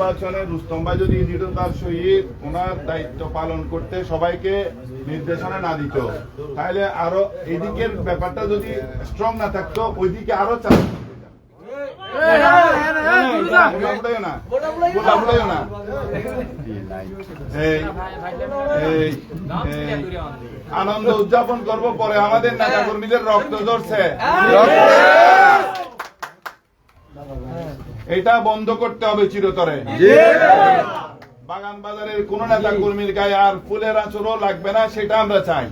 নির্বাচনে রুস্তম ভাই যদি দৃঢ়তার সহিত ওনার দায়িত্ব পালন করতে সবাইকে নির্দেশনা না দিত, তাহলে আরও এদিকের ব্যাপারটা যদি স্ট্রং না থাকতো, ওইদিকে আরও চাপ আনন্দ উদযাপন করব, পরে আমাদের নেতা কর্মীদের রক্ত ঝরছে। এটা বন্ধ করতে হবে চিরতরে। বাগান বাজারের কোন নেতা কর্মীর গায়ে আর ফুলের আচরও লাগবে না সেটা আমরা চাই।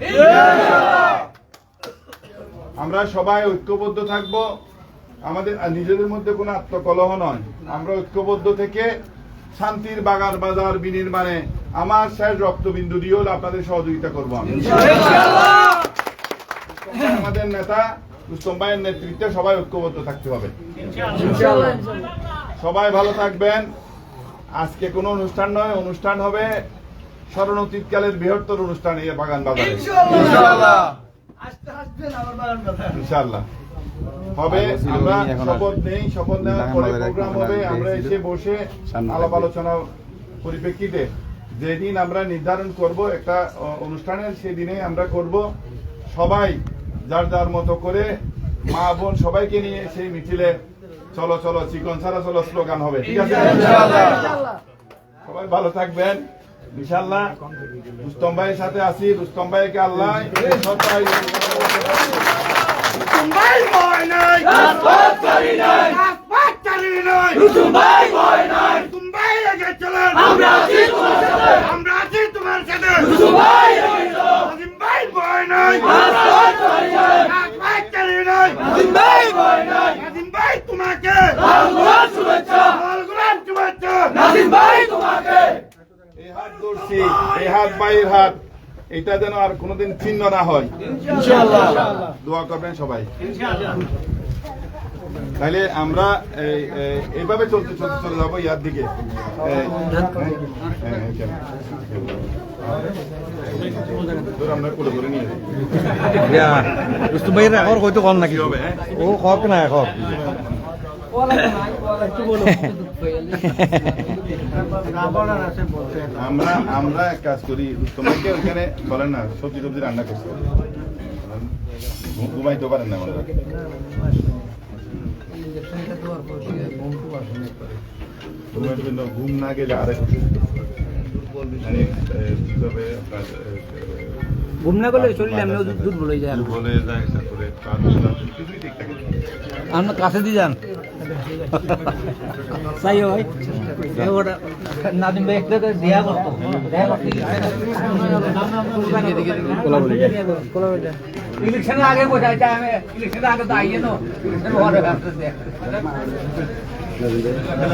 আমরা সবাই ঐক্যবদ্ধ থাকব। আমাদের নিজেদের মধ্যে কোনো আত্মকলহ নয়। আমরা ঐক্যবদ্ধ থেকে শান্তির বাগান বাজার বিনির্মাণে আমার শেষ রক্তবিন্দু দিয়েও আপনাদের সহযোগিতা করব আমি। আমাদের নেতা রুস্তম ভাইয়ের নেতৃত্বে সবাই ঐক্যবদ্ধ থাকতে হবে। সবাই ভালো থাকবেন। আজকে কোনো অনুষ্ঠান নয় অনুষ্ঠান হবে স্মরণ অতীতকালের বৃহত্তর অনুষ্ঠান এই বাগান বাজারে। ইনশাআল্লাহ। হবে আমরা শপথ নেই শপথ নেওয়ার পরে প্রোগ্রাম হবে আমরা এসে বসে আলাপ আলোচনা পরিপ্রেক্ষিতে যেদিন আমরা নির্ধারণ করব একটা অনুষ্ঠানের সেদিনে আমরা করব সবাই যার যার মতো করে মা বোন সবাইকে নিয়ে সেই মিছিলে চলো চলো চিকন ছাড়া চলো স্লোগান হবে। ঠিক আছে? সবাই ভালো থাকবেন। ইনশাল্লাহ রুস্তম ভাইয়ের সাথে আছি। রুস্তম ভাইকে আল্লাহ সবাই ভাই ভয় নাই রাজপথকারী নাই রাজপথকারী নাই রুসুম ভাই ভয় নাই রুসুম ভাই আগে চলেন আমরা আছি তোমার সাথে আমরা আছি তোমার সাথে রুসুম ভাই রহিম ভাই ভয় নাই রাজপথকারী নাই রাজপথকারী নাই রুসুম ভাই ভয় নাই নাজিম ভাই তোমাকে লাল গোলাপ শুভেচ্ছা লাল গোলাপ শুভেচ্ছা নাজিম ভাই তোমাকে এই হাত ধরছি এই হাত বাইরের হাত। এটা যেন আর কোনোদিন ছিন্ন না হয়। দোয়া করবেন সবাই। তাহলে আমরা এই, এই, এইভাবে চলতে চলতে চলে যাব ইয়ার দিকে। হ্যাঁ, আমরা কোলে ধরে নিয়ে যাই। ভাইয়ের এখন হয়তো কম নাকি? কি হবে, হ্যাঁ? ও কক না এখন আমরা আমরা এক কাজ করি তোমাকে ওইখানে বলেন না সবজি টবজি রান্না করছে। ঘুমাইতে পারেন না আমরা জন্য ঘুম না গেলে আরেক মানে কীভাবে আপনার এ, ঘুম না করলে শরীরে এমনি দুধ দুধ বলে যায়। দুর্বল হয়ে যায় তারপরে ঠিক থাকে না। আমরা কাছে দিয়ে যান তাই ভাই ওটা নাদিম ভাই একটা করে দেয়া করতো দেয়া করতো ইলেকশনের আগে বোঝা যায় আমি ইলেকশনের আগে তো আইয়ে তো ইলেকশন হওয়ার